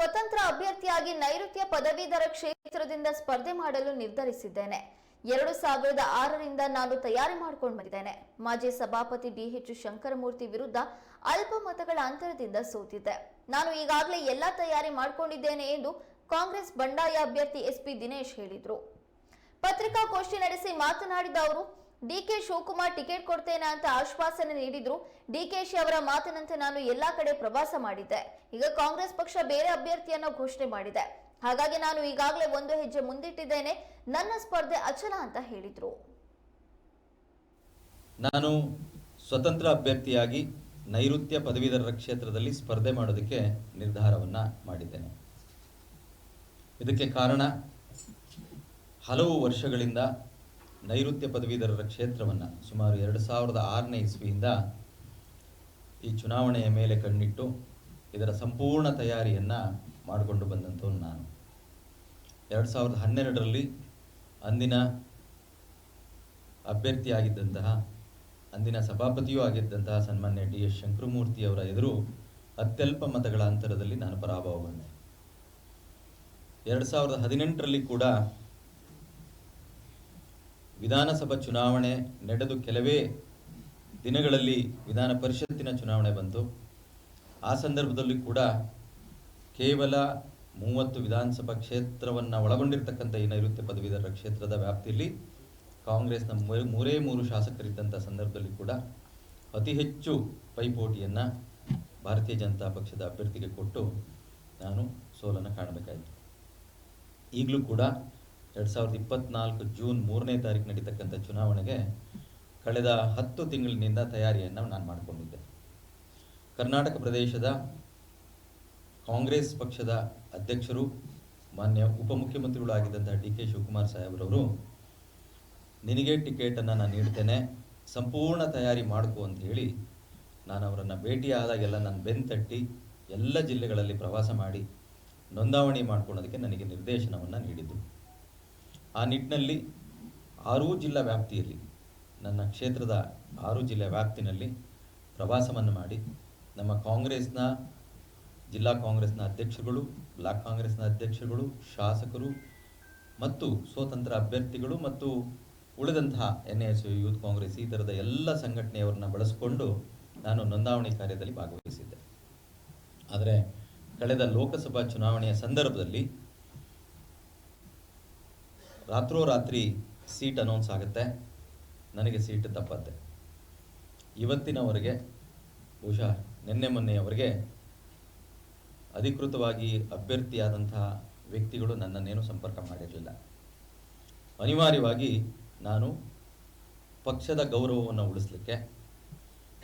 ಸ್ವತಂತ್ರ ಅಭ್ಯರ್ಥಿಯಾಗಿ ನೈಋತ್ಯ ಪದವೀಧರ ಕ್ಷೇತ್ರದಿಂದ ಸ್ಪರ್ಧೆ ಮಾಡಲು ನಿರ್ಧರಿಸಿದ್ದೇನೆ. ಎರಡು ಸಾವಿರದ ಆರರಿಂದ ನಾನು ತಯಾರಿ ಮಾಡ್ಕೊಂಡು ಬಂದಿದ್ದೇನೆ. ಮಾಜಿ ಸಭಾಪತಿ ಡಿಎಚ್ ಶಂಕರಮೂರ್ತಿ ವಿರುದ್ಧ ಅಲ್ಪ ಮತಗಳ ಅಂತರದಿಂದ ಸೋತಿದ್ದೆ. ನಾನು ಈಗಾಗಲೇ ಎಲ್ಲ ತಯಾರಿ ಮಾಡ್ಕೊಂಡಿದ್ದೇನೆ ಎಂದು ಕಾಂಗ್ರೆಸ್ ಬಂಡಾಯ ಅಭ್ಯರ್ಥಿ ಎಸ್ಪಿ ದಿನೇಶ್ ಹೇಳಿದ್ರು. ಪತ್ರಿಕಾಗೋಷ್ಠಿ ನಡೆಸಿ ಮಾತನಾಡಿದ ಅವರು ಡಿಕೆ ಶಿವಕುಮಾರ್ ಟಿಕೆಟ್ ಕೊಡ್ತೇನೆ ಅಂತ ಆಶ್ವಾಸನೆ ನೀಡಿದ್ರು. ಡಿಕೆಶಿ ಅವರ ಮಾತಿನಂತೆ ನಾನು ಎಲ್ಲಾ ಕಡೆ ಪ್ರವಾಸ ಮಾಡಿದ್ದೆ. ಈಗ ಕಾಂಗ್ರೆಸ್ ಪಕ್ಷ ಬೇರೆ ಅಭ್ಯರ್ಥಿಯನ್ನ ಘೋಷಣೆ ಮಾಡಿದೆ. ಹಾಗಾಗಿ ನಾನು ಈಗಾಗಲೇ ಒಂದು ಹೆಜ್ಜೆ ಮುಂದಿಟ್ಟಿದ್ದೇನೆ. ನನ್ನ ಸ್ಪರ್ಧೆ ಅಚಲ ಅಂತ ಹೇಳಿದ್ರು. ನಾನು ಸ್ವತಂತ್ರ ಅಭ್ಯರ್ಥಿಯಾಗಿ ನೈಋತ್ಯ ಪದವೀಧರರ ಕ್ಷೇತ್ರದಲ್ಲಿ ಸ್ಪರ್ಧೆ ಮಾಡೋದಕ್ಕೆ ನಿರ್ಧಾರವನ್ನ ಮಾಡಿದ್ದೇನೆ. ಇದಕ್ಕೆ ಕಾರಣ ಹಲವು ವರ್ಷಗಳಿಂದ ನೈಋತ್ಯ ಪದವೀಧರರ ಕ್ಷೇತ್ರವನ್ನು ಸುಮಾರು ಎರಡು ಸಾವಿರದ ಆರನೇ ಇಸ್ವಿಯಿಂದ ಈ ಚುನಾವಣೆಯ ಮೇಲೆ ಕಣ್ಣಿಟ್ಟು ಇದರ ಸಂಪೂರ್ಣ ತಯಾರಿಯನ್ನು ಮಾಡಿಕೊಂಡು ಬಂದಂಥವನು ನಾನು. ಎರಡು ಸಾವಿರದ ಹನ್ನೆರಡರಲ್ಲಿ ಅಂದಿನ ಅಭ್ಯರ್ಥಿಯಾಗಿದ್ದಂತಹ, ಅಂದಿನ ಸಭಾಪತಿಯೂ ಆಗಿದ್ದಂತಹ ಸನ್ಮಾನ್ಯ ಡಿ ಎಸ್ ಶಂಕರಮೂರ್ತಿಯವರ ಎದುರು ಅತ್ಯಲ್ಪ ಮತಗಳ ಅಂತರದಲ್ಲಿ ನಾನು ಪರಾಭವಗೊಂಡೆ ಎರಡು ಸಾವಿರದ ಹದಿನೆಂಟರಲ್ಲಿ ಕೂಡ ವಿಧಾನಸಭಾ ಚುನಾವಣೆ ನಡೆದು ಕೆಲವೇ ದಿನಗಳಲ್ಲಿ ವಿಧಾನ ಪರಿಷತ್ತಿನ ಚುನಾವಣೆ ಬಂತು. ಆ ಸಂದರ್ಭದಲ್ಲಿ ಕೂಡ ಕೇವಲ ಮೂವತ್ತು ವಿಧಾನಸಭಾ ಕ್ಷೇತ್ರವನ್ನು ಒಳಗೊಂಡಿರ್ತಕ್ಕಂಥ ಈ ನೈಋತ್ಯ ಪದವೀಧರ ಕ್ಷೇತ್ರದ ವ್ಯಾಪ್ತಿಯಲ್ಲಿ ಕಾಂಗ್ರೆಸ್ನ ಮೂರೇ ಮೂರೇ ಶಾಸಕರಿದ್ದಂಥ ಸಂದರ್ಭದಲ್ಲಿ ಕೂಡ ಅತಿ ಹೆಚ್ಚು ಪೈಪೋಟಿಯನ್ನು ಭಾರತೀಯ ಜನತಾ ಪಕ್ಷದ ಅಭ್ಯರ್ಥಿಗೆ ಕೊಟ್ಟು ನಾನು ಸೋಲನ್ನು ಕಾಣಬೇಕಾಯಿತು. ಈಗಲೂ ಕೂಡ ಎರಡು ಸಾವಿರದ ಇಪ್ಪತ್ನಾಲ್ಕು ಜೂನ್ ಮೂರನೇ ತಾರೀಕು ನಡೀತಕ್ಕಂಥ ಚುನಾವಣೆಗೆ ಕಳೆದ ಹತ್ತು ತಿಂಗಳಿನಿಂದ ತಯಾರಿಯನ್ನು ನಾನು ಮಾಡಿಕೊಂಡಿದ್ದೆ. ಕರ್ನಾಟಕ ಪ್ರದೇಶದ ಕಾಂಗ್ರೆಸ್ ಪಕ್ಷದ ಅಧ್ಯಕ್ಷರು, ಮಾನ್ಯ ಉಪಮುಖ್ಯಮಂತ್ರಿಗಳು ಆಗಿದ್ದಂತಹ ಡಿ ಕೆ ಶಿವಕುಮಾರ್ ಸಾಹೇಬ್ರವರು ನಿನಗೆ ಟಿಕೆಟನ್ನು ನಾನು ನೀಡ್ತೇನೆ, ಸಂಪೂರ್ಣ ತಯಾರಿ ಮಾಡಿಕೊ ಅಂತ ಹೇಳಿ ನಾನು ಅವರನ್ನು ಭೇಟಿಯಾದಾಗೆಲ್ಲ ನಾನು ಬೆನ್ತಟ್ಟಿ ಎಲ್ಲ ಜಿಲ್ಲೆಗಳಲ್ಲಿ ಪ್ರವಾಸ ಮಾಡಿ ನೋಂದಾವಣಿ ಮಾಡ್ಕೊಳ್ಳೋದಕ್ಕೆ ನನಗೆ ನಿರ್ದೇಶನವನ್ನು ನೀಡಿದ್ದು. ಆ ನಿಟ್ಟಿನಲ್ಲಿ ಆರೂ ಜಿಲ್ಲಾ ವ್ಯಾಪ್ತಿಯಲ್ಲಿ, ನನ್ನ ಕ್ಷೇತ್ರದ ಆರು ಜಿಲ್ಲೆ ವ್ಯಾಪ್ತಿನಲ್ಲಿ ಪ್ರವಾಸವನ್ನು ಮಾಡಿ, ನಮ್ಮ ಕಾಂಗ್ರೆಸ್ನ, ಜಿಲ್ಲಾ ಕಾಂಗ್ರೆಸ್ನ ಅಧ್ಯಕ್ಷರುಗಳು, ಬ್ಲಾಕ್ ಕಾಂಗ್ರೆಸ್ನ ಅಧ್ಯಕ್ಷರುಗಳು, ಶಾಸಕರು ಮತ್ತು ಸ್ವತಂತ್ರ ಅಭ್ಯರ್ಥಿಗಳು ಮತ್ತು ಉಳಿದಂತಹ ಎನ್ ಎಸ್, ಯೂತ್ ಕಾಂಗ್ರೆಸ್ ಈ ಥರದ ಎಲ್ಲ ಸಂಘಟನೆಯವರನ್ನ ಬಳಸಿಕೊಂಡು ನಾನು ನೋಂದಾವಣಿ ಕಾರ್ಯದಲ್ಲಿ ಭಾಗವಹಿಸಿದ್ದೆ. ಆದರೆ ಕಳೆದ ಲೋಕಸಭಾ ಚುನಾವಣೆಯ ಸಂದರ್ಭದಲ್ಲಿ ರಾತ್ರೋರಾತ್ರಿ ಸೀಟ್ ಅನೌನ್ಸ್ ಆಗುತ್ತೆ. ನನಗೆ ಸೀಟ್ ತಪ್ಪತ್ತೆ. ಇವತ್ತಿನವರೆಗೆ, ಬಹುಶಃ ನಿನ್ನೆ ಮೊನ್ನೆಯವರೆಗೆ ಅಧಿಕೃತವಾಗಿ ಅಭ್ಯರ್ಥಿಯಾದಂತಹ ವ್ಯಕ್ತಿಗಳು ನನ್ನನ್ನೇನು ಸಂಪರ್ಕ ಮಾಡಿರಲಿಲ್ಲ. ಅನಿವಾರ್ಯವಾಗಿ ನಾನು ಪಕ್ಷದ ಗೌರವವನ್ನು ಉಳಿಸಲಿಕ್ಕೆ,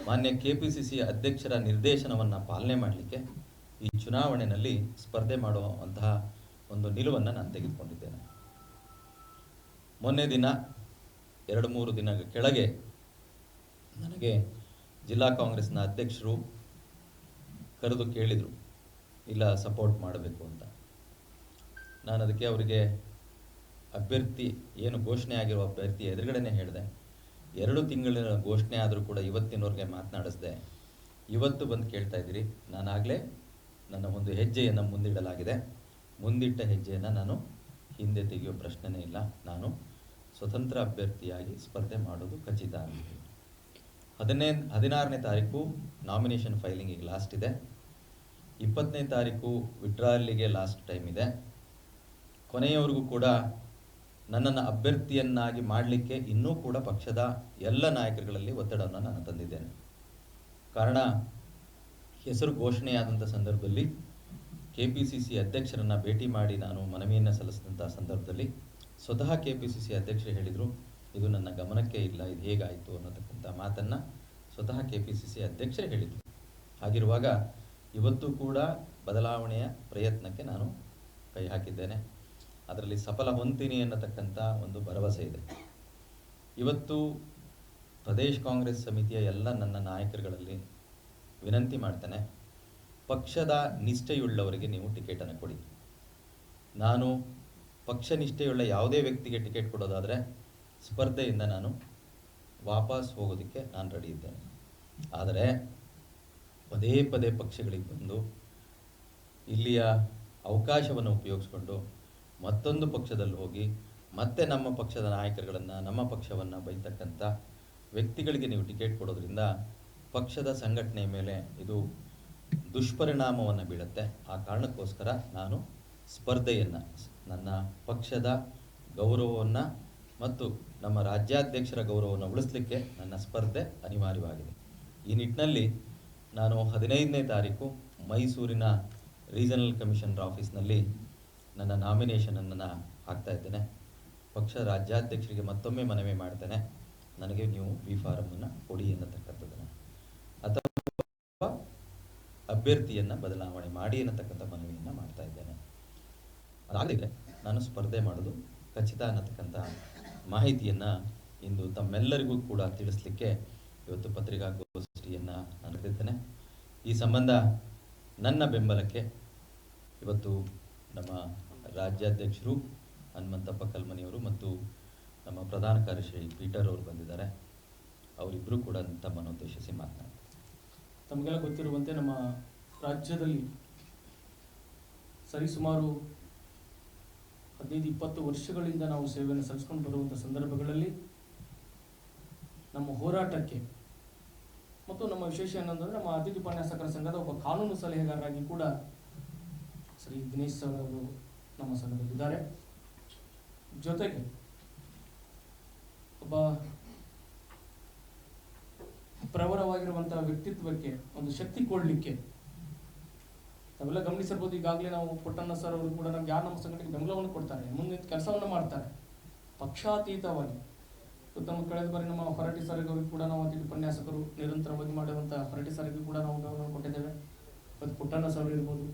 ಮಾನ್ಯ ಕೆ ಪಿ ಸಿ ಸಿ ಅಧ್ಯಕ್ಷರ ನಿರ್ದೇಶನವನ್ನು ಪಾಲನೆ ಮಾಡಲಿಕ್ಕೆ ಈ ಚುನಾವಣೆಯಲ್ಲಿ ಸ್ಪರ್ಧೆ ಮಾಡುವಂತಹ ಒಂದು ನಿಲುವನ್ನು ನಾನು ತೆಗೆದುಕೊಂಡಿದ್ದೇನೆ. ಮೊನ್ನೆ ದಿನ, ಎರಡು ಮೂರು ದಿನ ಕೆಳಗೆ ನನಗೆ ಜಿಲ್ಲಾ ಕಾಂಗ್ರೆಸ್ನ ಅಧ್ಯಕ್ಷರು ಕರೆದು ಕೇಳಿದರು, ಇಲ್ಲ ಸಪೋರ್ಟ್ ಮಾಡಬೇಕು ಅಂತ. ನಾನು ಅದಕ್ಕೆ ಅವರಿಗೆ ಅಭ್ಯರ್ಥಿ, ಏನು ಘೋಷಣೆ ಆಗಿರುವ ಅಭ್ಯರ್ಥಿ ಎದುರುಗಡೆನೇ ಹೇಳಿದೆ, ಎರಡು ತಿಂಗಳಿನ ಘೋಷಣೆ ಆದರೂ ಕೂಡ ಇವತ್ತಿನವ್ರಿಗೆ ಮಾತನಾಡಿಸ್ದೆ. ಇವತ್ತು ಬಂದು ಕೇಳ್ತಾ ಇದ್ದೀರಿ, ನಾನಾಗಲೇ ನನ್ನ ಒಂದು ಹೆಜ್ಜೆಯನ್ನು ಮುಂದಿಡಲಾಗಿದೆ. ಮುಂದಿಟ್ಟ ಹೆಜ್ಜೆಯನ್ನು ನಾನು ಹಿಂದೆ ತೆಗೆಯೋ ಪ್ರಶ್ನೆನೇ ಇಲ್ಲ. ನಾನು ಸ್ವತಂತ್ರ ಅಭ್ಯರ್ಥಿಯಾಗಿ ಸ್ಪರ್ಧೆ ಮಾಡೋದು ಖಚಿತ ಹದಿನೈ ಹದಿನೇ ಹದಿನಾರನೇ ತಾರೀಕು ನಾಮಿನೇಷನ್ ಫೈಲಿಂಗಿಗೆ ಲಾಸ್ಟ್ ಇದೆ. ಇಪ್ಪತ್ತನೇ ತಾರೀಕು ವಿಡ್ರಾಯಲ್ಲಿಗೆ ಲಾಸ್ಟ್ ಟೈಮ್ ಇದೆ. ಕೊನೆಯವರೆಗೂ ಕೂಡ ನನ್ನನ್ನು ಅಭ್ಯರ್ಥಿಯನ್ನಾಗಿ ಮಾಡಲಿಕ್ಕೆ ಇನ್ನೂ ಕೂಡ ಪಕ್ಷದ ಎಲ್ಲ ನಾಯಕರುಗಳಲ್ಲಿ ಒತ್ತಡವನ್ನು ನಾನು ತಂದಿದ್ದೇನೆ. ಕಾರಣ, ಹೆಸರು ಘೋಷಣೆಯಾದಂಥ ಸಂದರ್ಭದಲ್ಲಿ ಕೆ ಪಿ ಸಿ ಸಿ ಅಧ್ಯಕ್ಷರನ್ನು ಭೇಟಿ ಮಾಡಿ ನಾನು ಮನವಿಯನ್ನು ಸಲ್ಲಿಸಿದಂಥ ಸಂದರ್ಭದಲ್ಲಿ ಸ್ವತಃ ಕೆ ಪಿ ಸಿ ಸಿ ಅಧ್ಯಕ್ಷರು ಹೇಳಿದರು, ಇದು ನನ್ನ ಗಮನಕ್ಕೆ ಇಲ್ಲ, ಇದು ಹೇಗಾಯಿತು ಅನ್ನತಕ್ಕಂಥ ಮಾತನ್ನು ಸ್ವತಃ ಕೆ ಪಿ ಸಿ ಸಿ ಅಧ್ಯಕ್ಷರೇ ಹೇಳಿದರು. ಹಾಗಿರುವಾಗ ಇವತ್ತು ಕೂಡ ಬದಲಾವಣೆಯ ಪ್ರಯತ್ನಕ್ಕೆ ನಾನು ಕೈ ಹಾಕಿದ್ದೇನೆ. ಅದರಲ್ಲಿ ಸಫಲ ಹೊಂತೀನಿ ಅನ್ನತಕ್ಕಂಥ ಒಂದು ಭರವಸೆ ಇದೆ. ಇವತ್ತು ಪ್ರದೇಶ್ ಕಾಂಗ್ರೆಸ್ ಸಮಿತಿಯ ಎಲ್ಲ ನನ್ನ ನಾಯಕರುಗಳಲ್ಲಿ ವಿನಂತಿ ಮಾಡ್ತೇನೆ. ಪಕ್ಷದ ನಿಷ್ಠೆಯುಳ್ಳವರಿಗೆ ನೀವು ಟಿಕೆಟನ್ನು ಕೊಡಿ. ನಾನು ಪಕ್ಷ ನಿಷ್ಠೆಯುಳ್ಳ ಯಾವುದೇ ವ್ಯಕ್ತಿಗೆ ಟಿಕೆಟ್ ಕೊಡೋದಾದರೆ ಸ್ಪರ್ಧೆಯಿಂದ ನಾನು ವಾಪಸ್ ಹೋಗೋದಕ್ಕೆ ನಾನು ರೆಡಿ ಇದ್ದೇನೆ. ಆದರೆ ಪದೇ ಪದೇ ಪಕ್ಷಗಳಿಗೆ ಬಂದು ಇಲ್ಲಿಯ ಅವಕಾಶವನ್ನು ಉಪಯೋಗಿಸ್ಕೊಂಡು ಮತ್ತೊಂದು ಪಕ್ಷದಲ್ಲಿ ಹೋಗಿ ಮತ್ತೆ ನಮ್ಮ ಪಕ್ಷದ ನಾಯಕರುಗಳನ್ನು, ನಮ್ಮ ಪಕ್ಷವನ್ನು ಬೈತಕ್ಕಂಥ ವ್ಯಕ್ತಿಗಳಿಗೆ ನೀವು ಟಿಕೆಟ್ ಕೊಡೋದ್ರಿಂದ ಪಕ್ಷದ ಸಂಘಟನೆ ಮೇಲೆ ಇದು ದುಷ್ಪರಿಣಾಮವನ್ನು ಬೀಳುತ್ತೆ. ಆ ಕಾರಣಕ್ಕೋಸ್ಕರ ನಾನು ಸ್ಪರ್ಧೆಯನ್ನು, ನನ್ನ ಪಕ್ಷದ ಗೌರವವನ್ನು ಮತ್ತು ನಮ್ಮ ರಾಜ್ಯಾಧ್ಯಕ್ಷರ ಗೌರವವನ್ನು ಉಳಿಸಲಿಕ್ಕೆ ನನ್ನ ಸ್ಪರ್ಧೆ ಅನಿವಾರ್ಯವಾಗಿದೆ. ಈ ನಿಟ್ಟಿನಲ್ಲಿ ನಾನು ಹದಿನೈದನೇ ತಾರೀಕು ಮೈಸೂರಿನ ರೀಜನಲ್ ಕಮಿಷನರ್ ಆಫೀಸ್ನಲ್ಲಿ ನನ್ನ ನಾಮಿನೇಷನನ್ನು ಹಾಕ್ತಾ ಇದ್ದೇನೆ. ಪಕ್ಷ ರಾಜ್ಯಾಧ್ಯಕ್ಷರಿಗೆ ಮತ್ತೊಮ್ಮೆ ಮನವಿ ಮಾಡ್ತೇನೆ. ನನಗೆ ನೀವು ಬಿ ಫಾರಮನ್ನು ಕೊಡಿ ಎನ್ನತಕ್ಕಂಥದ್ದನ್ನು ಅಭ್ಯರ್ಥಿಯನ್ನು ಬದಲಾವಣೆ ಮಾಡಿ ಅನ್ನತಕ್ಕಂಥ ಮನವಿಯನ್ನು ಮಾಡ್ತಾ ಇದ್ದೇನೆ. ಅದಾಗಲಿದೆ ನಾನು ಸ್ಪರ್ಧೆ ಮಾಡೋದು ಖಚಿತ ಅನ್ನತಕ್ಕಂಥ ಮಾಹಿತಿಯನ್ನು ಇಂದು ತಮ್ಮೆಲ್ಲರಿಗೂ ಕೂಡ ತಿಳಿಸ್ಲಿಕ್ಕೆ ಇವತ್ತು ಪತ್ರಿಕಾಗೋಷ್ಠಿಯನ್ನು ನಾನು ನಡೆದಿದ್ದೇನೆ. ಈ ಸಂಬಂಧ ನನ್ನ ಬೆಂಬಲಕ್ಕೆ ಇವತ್ತು ನಮ್ಮ ರಾಜ್ಯಾಧ್ಯಕ್ಷರು ಹನುಮಂತಪ್ಪ ಕಲ್ಮನಿಯವರು ಮತ್ತು ನಮ್ಮ ಪ್ರಧಾನ ಕಾರ್ಯದರ್ಶಿ ಪೀಟರ್ ಅವರು ಬಂದಿದ್ದಾರೆ. ಅವರಿಬ್ಬರು ಕೂಡ ತಮ್ಮನ್ನು ಉದ್ದೇಶಿಸಿ ಮಾತನಾಡ್ತಾರೆ ತಮಗೆಲ್ಲ ಗೊತ್ತಿರುವಂತೆ ನಮ್ಮ ರಾಜ್ಯದಲ್ಲಿ ಸರಿಸುಮಾರು ಹದಿನೈದು, ಇಪ್ಪತ್ತು ವರ್ಷಗಳಿಂದ ನಾವು ಸೇವೆಯನ್ನು ಸಲ್ಲಿಸ್ಕೊಂಡು ಬರುವಂಥ ಸಂದರ್ಭಗಳಲ್ಲಿ ನಮ್ಮ ಹೋರಾಟಕ್ಕೆ ಮತ್ತು ನಮ್ಮ ವಿಶೇಷ ಏನಂತಂದರೆ ನಮ್ಮ ಅತಿಥಿ ಉಪನ್ಯಾಸಕರ ಸಂಘದ ಒಬ್ಬ ಕಾನೂನು ಸಲಹೆಗಾರರಾಗಿ ಕೂಡ ಶ್ರೀ ದಿನೇಶ್ ಸರ್ ಅವರು ನಮ್ಮ ಸಂಘದಲ್ಲಿದ್ದಾರೆ. ಜೊತೆಗೆ ಒಬ್ಬ ಪ್ರವರವಾಗಿರುವಂತಹ ವ್ಯಕ್ತಿತ್ವಕ್ಕೆ, ಒಂದು ಶಕ್ತಿ ಕೊಡಲಿಕ್ಕೆ ತಾವೆಲ್ಲ ಗಮನಿಸಿರ್ಬೋದು, ಈಗಾಗಲೇ ನಾವು ಪುಟ್ಟಣ್ಣ ಸರ್ ಅವರು ಕೂಡ ನಮ್ಗೆ ಯಾರು ನಮ್ಮ ಸಂಘಟನೆಗೆ ಬೆಂಬಲವನ್ನು ಕೊಡ್ತಾರೆ, ಮುಂದೆ ಕೆಲಸವನ್ನು ಮಾಡ್ತಾರೆ. ಪಕ್ಷಾತೀತವಾಗಿ. ನಮ್ಮ ಕಳೆದ ಬಾರಿ ನಮ್ಮ ಹೊರಟಿ ಸರಿಗೆ ಕೂಡ ನಾವು ಅತಿಥಿ ಉಪನ್ಯಾಸಕರು, ನಿರಂತರವಾಗಿ ಮಾಡಿರುವಂಥ ಹೊರಟಿ ಸಾರಿಗೆ ಕೂಡ ನಾವು ಗೌರವ ಕೊಟ್ಟಿದ್ದೇವೆ. ಮತ್ತು ಪುಟ್ಟಣ್ಣ ಸರ್ ಇರ್ಬೋದು,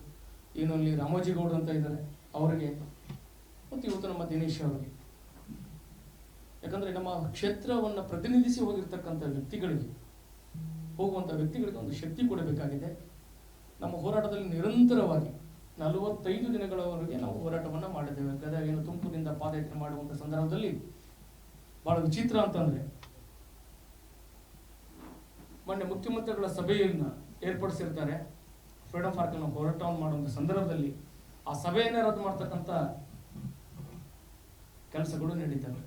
ಏನು ಅಲ್ಲಿ ಗೌಡ್ರು ಅಂತ ಇದ್ದಾರೆ, ಅವರಿಗೆ, ಮತ್ತು ಇವತ್ತು ನಮ್ಮ ದಿನೇಶ್ ಅವರಿಗೆ. ಯಾಕಂದ್ರೆ ನಮ್ಮ ಕ್ಷೇತ್ರವನ್ನು ಪ್ರತಿನಿಧಿಸಿ ಹೋಗಿರ್ತಕ್ಕಂಥ ವ್ಯಕ್ತಿಗಳಿಗೆ, ಹೋಗುವಂಥ ವ್ಯಕ್ತಿಗಳಿಗೆ ಒಂದು ಶಕ್ತಿ ಕೊಡಬೇಕಾಗಿದೆ ನಮ್ಮ ಹೋರಾಟದಲ್ಲಿ ನಿರಂತರವಾಗಿ ನಲವತ್ತೈದು ದಿನಗಳವರೆಗೆ ನಾವು ಹೋರಾಟವನ್ನು ಮಾಡಿದ್ದೇವೆ. ಗದಗ ಏನು ತುಮಕೂರಿನಿಂದ ಪಾದಯಾತ್ರೆ ಮಾಡುವಂಥ ಸಂದರ್ಭದಲ್ಲಿ ಬಹಳ ವಿಚಿತ್ರ ಅಂತಂದರೆ ಮೊನ್ನೆ ಮುಖ್ಯಮಂತ್ರಿಗಳ ಸಭೆಯನ್ನು ಏರ್ಪಡಿಸಿರ್ತಾರೆ. ಫ್ರೀಡಮ್ ಪಾರ್ಕ್ನ ಹೋರಾಟವನ್ನು ಮಾಡುವಂಥ ಸಂದರ್ಭದಲ್ಲಿ ಆ ಸಭೆಯನ್ನು ರದ್ದು ಮಾಡ್ತಕ್ಕಂಥ ಕೆಲಸಗಳು ನಡೀತವೆ.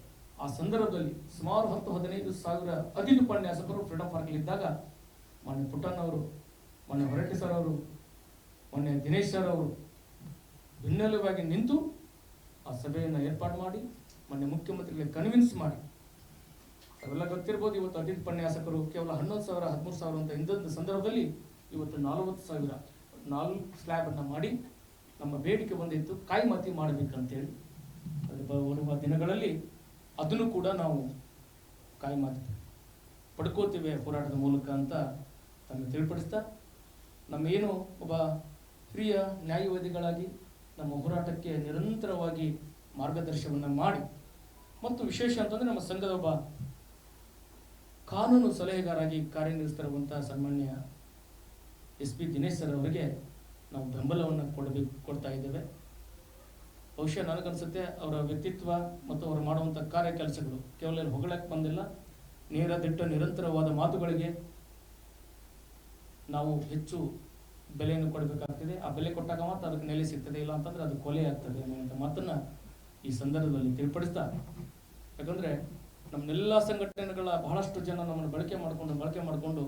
ಆ ಸಂದರ್ಭದಲ್ಲಿ ಸುಮಾರು ಹತ್ತು, ಹದಿನೈದು ಸಾವಿರ ಅತಿಥಿ ಉಪನ್ಯಾಸಕರು ಫ್ರೀಡಮ್ ಪಾರ್ಕ್ ಇದ್ದಾಗ ಮೊನ್ನೆ ಪುಟ್ಟಣ್ಣವರು ಮೊನ್ನೆ ಹೊರಟ್ಟಿ ಸರ್ ಅವರು, ಮೊನ್ನೆ ದಿನೇಶ್ ಸರ್ ಅವರು ಬೆನ್ನೆಲುವಾಗಿ ನಿಂತು ಆ ಸಭೆಯನ್ನು ಏರ್ಪಾಡು ಮಾಡಿ, ಮೊನ್ನೆ ಮುಖ್ಯಮಂತ್ರಿಗಳಿಗೆ ಕನ್ವಿನ್ಸ್ ಮಾಡಿ. ಅವೆಲ್ಲ ಗೊತ್ತಿರ್ಬೋದು, ಇವತ್ತು ಅತಿಥಿ ಉಪನ್ಯಾಸಕರು, ಕೇವಲ ಹನ್ನೊಂದು ಸಾವಿರ, ಹದಿಮೂರು ಸಾವಿರ ಅಂತ ಹಿಂದಿನ ಸಂದರ್ಭದಲ್ಲಿ ಇವತ್ತು ನಲವತ್ತು ಸಾವಿರ, ನಾಲ್ಕು ಸ್ಲ್ಯಾಬ್ ಅನ್ನ ಮಾಡಿ ನಮ್ಮ ಬೇಡಿಕೆ ಬಂದಿತ್ತು, ಕಾಯಿಮತಿ ಮಾಡಬೇಕಂತೇಳಿ. ಅದು ಬ- ಬರುವ ದಿನಗಳಲ್ಲಿ ಅದನ್ನು ಕೂಡ ನಾವು ಕಾಯಿಮಾತಿ ಪಡ್ಕೋತೀವಿ ಹೋರಾಟದ ಮೂಲಕ ಅಂತ ತಮ್ಮ ತಿಳಿಪಡಿಸ್ತಾ ನಮ್ಮ ಏನು ಒಬ್ಬ ಹಿರಿಯ ನ್ಯಾಯವಾದಿಗಳಾಗಿ ನಮ್ಮ ಹೋರಾಟಕ್ಕೆ ನಿರಂತರವಾಗಿ ಮಾರ್ಗದರ್ಶನವನ್ನು ಮಾಡಿ. ಮತ್ತು ವಿಶೇಷ ಅಂತಂದರೆ ನಮ್ಮ ಸಂಘದ ಒಬ್ಬ ಕಾನೂನು ಸಲಹೆಗಾರಾಗಿ ಕಾರ್ಯನಿರ್ವಹಿಸ್ತಿರುವಂತಹ ಸನ್ಮಾನ್ಯ ಎಸ್ ಪಿ ದಿನೇಶ್ ಸರ್ ಅವರಿಗೆ ನಾವು ಬೆಂಬಲವನ್ನು ಕೊಡಬೇಕು, ಕೊಡ್ತಾ ಇದ್ದೇವೆ. ಬಹುಶಃ ನನಗನ್ಸುತ್ತೆ ಅವರ ವ್ಯಕ್ತಿತ್ವ ಮತ್ತು ಅವರು ಮಾಡುವಂಥ ಕಾರ್ಯ ಕೆಲಸಗಳು ಕೇವಲ ಹೊಗಳಕ್ಕೆ ಬಂದಿಲ್ಲ. ನೇರ ದಿಟ್ಟ ನಿರಂತರವಾದ ಮಾತುಗಳಿಗೆ ನಾವು ಹೆಚ್ಚು ಬೆಲೆಯನ್ನು ಕೊಡಬೇಕಾಗ್ತದೆ. ಆ ಬೆಲೆ ಕೊಟ್ಟಾಗ ಮಾತ್ರ ಅದಕ್ಕೆ ನೆಲೆ ಸಿಗ್ತದೆ. ಇಲ್ಲ ಅಂತಂದ್ರೆ ಅದು ಕೊಲೆ ಆಗ್ತದೆ ಅನ್ನುವಂಥ ಮಾತನ್ನ ಈ ಸಂದರ್ಭದಲ್ಲಿ ತಿಳಿಪಡಿಸ್ತಾ ಯಾಕಂದ್ರೆ ನಮ್ಮನ್ನೆಲ್ಲ ಸಂಘಟನೆಗಳ ಬಹಳಷ್ಟು ಜನ ನಮ್ಮನ್ನು ಬಳಕೆ ಮಾಡಿಕೊಂಡು ಬಳಕೆ ಮಾಡಿಕೊಂಡು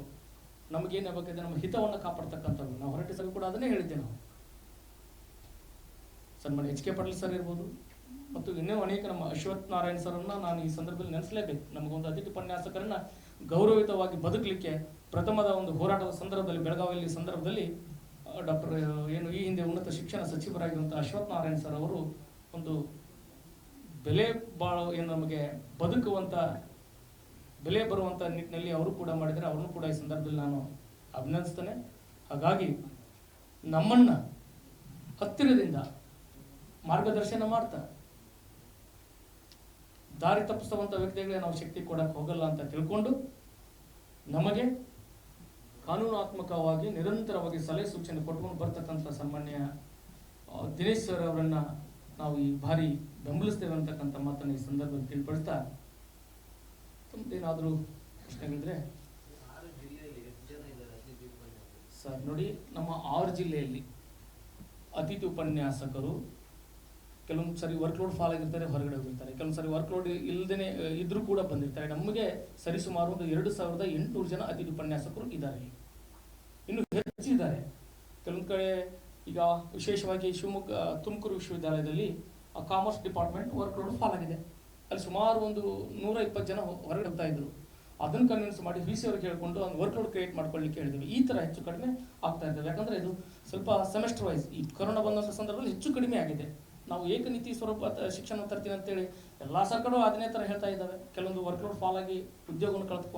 ನಮಗೇನು ಬೇಕಾಗಿದೆ ನಮ್ಮ ಹಿತವನ್ನು ಕಾಪಾಡ್ತಕ್ಕಂಥದ್ದು ನಾವು ಹೊರಟಿಸಲು ಕೂಡ ಅದನ್ನೇ ಹೇಳಿದ್ದೆ ನಾವು. ಸನ್ಮಾನ್ಯ ಎಚ್ ಕೆ ಪಾಟೀಲ್ ಸರ್ ಇರ್ಬೋದು, ಮತ್ತು ಇನ್ನೂ ಅನೇಕ ನಮ್ಮ ಅಶ್ವಥ್ ನಾರಾಯಣ್ ಅನ್ನು ನಾನು ಈ ಸಂದರ್ಭದಲ್ಲಿ ನೆನೆಸಲೇಬೇಕು. ನಮಗೊಂದು ಅತಿಥಿ ಉಪನ್ಯಾಸಕರನ್ನ ಗೌರವಿತವಾಗಿ ಬದುಕಲಿಕ್ಕೆ ಪ್ರಥಮದ ಒಂದು ಹೋರಾಟದ ಸಂದರ್ಭದಲ್ಲಿ, ಬೆಳಗಾವಿಯಲ್ಲಿ ಸಂದರ್ಭದಲ್ಲಿ ಡಾಕ್ಟರ್ ಏನು ಈ ಹಿಂದೆ ಉನ್ನತ ಶಿಕ್ಷಣ ಸಚಿವರಾಗಿರುವಂಥ ಅಶ್ವಥ್ ನಾರಾಯಣ್ ಸರ್ ಅವರು ಒಂದು ಬೆಲೆ ಬಾಳ, ಏನು ನಮಗೆ ಬದುಕುವಂತ ಬೆಲೆ ಬರುವಂತ ನಿಟ್ಟಿನಲ್ಲಿ ಅವರು ಕೂಡ ಮಾಡಿದರೆ ಅವ್ರನ್ನು ಕೂಡ ಈ ಸಂದರ್ಭದಲ್ಲಿ ನಾನು ಅಭಿನಂದಿಸ್ತೇನೆ. ಹಾಗಾಗಿ ನಮ್ಮನ್ನ ಹತ್ತಿರದಿಂದ ಮಾರ್ಗದರ್ಶನ ಮಾಡ್ತಾ ದಾರಿ ತಪ್ಪಿಸುವಂತ ವ್ಯಕ್ತಿಗಳಿಗೆ ನಾವು ಶಕ್ತಿ ಕೊಡಕ್ಕೆ ಹೋಗಲ್ಲ ಅಂತ ತಿಳ್ಕೊಂಡು ನಮಗೆ ಕಾನೂನಾತ್ಮಕವಾಗಿ ನಿರಂತರವಾಗಿ ಸಲಹೆ ಸೂಚನೆ ಕೊಟ್ಕೊಂಡು ಬರ್ತಕ್ಕಂಥ ಸನ್ಮಾನ್ಯ ದಿನೇಶ್ ಸರ್ ಅವರನ್ನ ನಾವು ಈ ಬಾರಿ ಬೆಂಬಲಿಸ್ತೇವೆ ಅಂತಕ್ಕಂಥ ಮಾತನ್ನು ಈ ಸಂದರ್ಭದಲ್ಲಿ ತಿಳಿಪಡಿಸ್ತಾ ತಮ್ಮದೇನಾದರೂ ಪ್ರಶ್ನೆಗಳಿದ್ರೆ? ಸರ್, ನೋಡಿ, ನಮ್ಮ ಆರು ಜಿಲ್ಲೆಯಲ್ಲಿ ಅತಿಥಿ ಉಪನ್ಯಾಸಕರು ಕೆಲವೊಂದು ಸರಿ ವರ್ಕ್ಲೋಡ್ ಫಾಲ್ ಆಗಿರ್ತಾರೆ, ಹೊರಗಡೆ ಹೋಗಿರ್ತಾರೆ ಕೆಲವೊಂದು ಸರಿ ವರ್ಕ್ಲೋಡ್ ಇಲ್ಲದೇ ಇದ್ರೂ ಕೂಡ ಬಂದಿರ್ತಾರೆ. ನಮಗೆ ಸರಿಸುಮಾರು ಒಂದು ಎರಡು ಸಾವಿರದ ಎಂಟುನೂರು ಜನ ಅತಿಥಿ ಉಪನ್ಯಾಸಕರು ಇದ್ದಾರೆ. ಇನ್ನು ಹೆಚ್ಚಿದ್ದಾರೆ ಕೆಲವೊಂದು ಕಡೆ ಈಗ ವಿಶೇಷವಾಗಿ ಶಿವಮೊಗ್ಗ, ತುಮಕೂರು ವಿಶ್ವವಿದ್ಯಾಲಯದಲ್ಲಿ ಕಾಮರ್ಸ್ ಡಿಪಾರ್ಟ್ಮೆಂಟ್ ವರ್ಕ್ಲೋಡ್ ಫಾಲ್ ಆಗಿದೆ. ಅಲ್ಲಿ ಸುಮಾರು ಒಂದು ನೂರ ಇಪ್ಪತ್ತು ಜನ ಹೊರಗಡೆ ಹೋಗ್ತಾ ಇದ್ರು. ಅದನ್ನು ಕನ್ವಿನ್ಸ್ ಮಾಡಿ ವಿ ಸಿ ಅವ್ರಿಗೆ ಹೇಳ್ಕೊಂಡು ಒಂದು ವರ್ಕ್ಲೋಡ್ ಕ್ರಿಯೇಟ್ ಮಾಡ್ಕೊಳ್ಳಿಕ್ಕೆ ಹೇಳಿದ್ವಿ ಈ ಥರ ಹೆಚ್ಚು ಕಡಿಮೆ ಆಗ್ತಾ ಇದ್ದಾವೆ. ಯಾಕಂದರೆ ಇದು ಸ್ವಲ್ಪ ಸೆಮೆಸ್ಟರ್ ವೈಸ್ ಈ ಕೊರೋನಾ ಬಂದಂಥ ಸಂದರ್ಭದಲ್ಲಿ ಹೆಚ್ಚು ಕಡಿಮೆ ಆಗಿದೆ. ನಾವು ಏಕನೀತಿ ಸ್ವರೂಪ ಶಿಕ್ಷಣ ತರ್ತೀನಿ ಅಂತೇಳಿ ಎಲ್ಲ ಸರ್ಕಾರಗಳು ಅದನ್ನೇ ಥರ ಹೇಳ್ತಾ ಇದ್ದಾವೆ. ಕೆಲವೊಂದು ವರ್ಕ್ಲೋಡ್ ಫಾಲ್ ಆಗಿ ಉದ್ಯೋಗವನ್ನು ಕಳೆದುಕೊಂಡು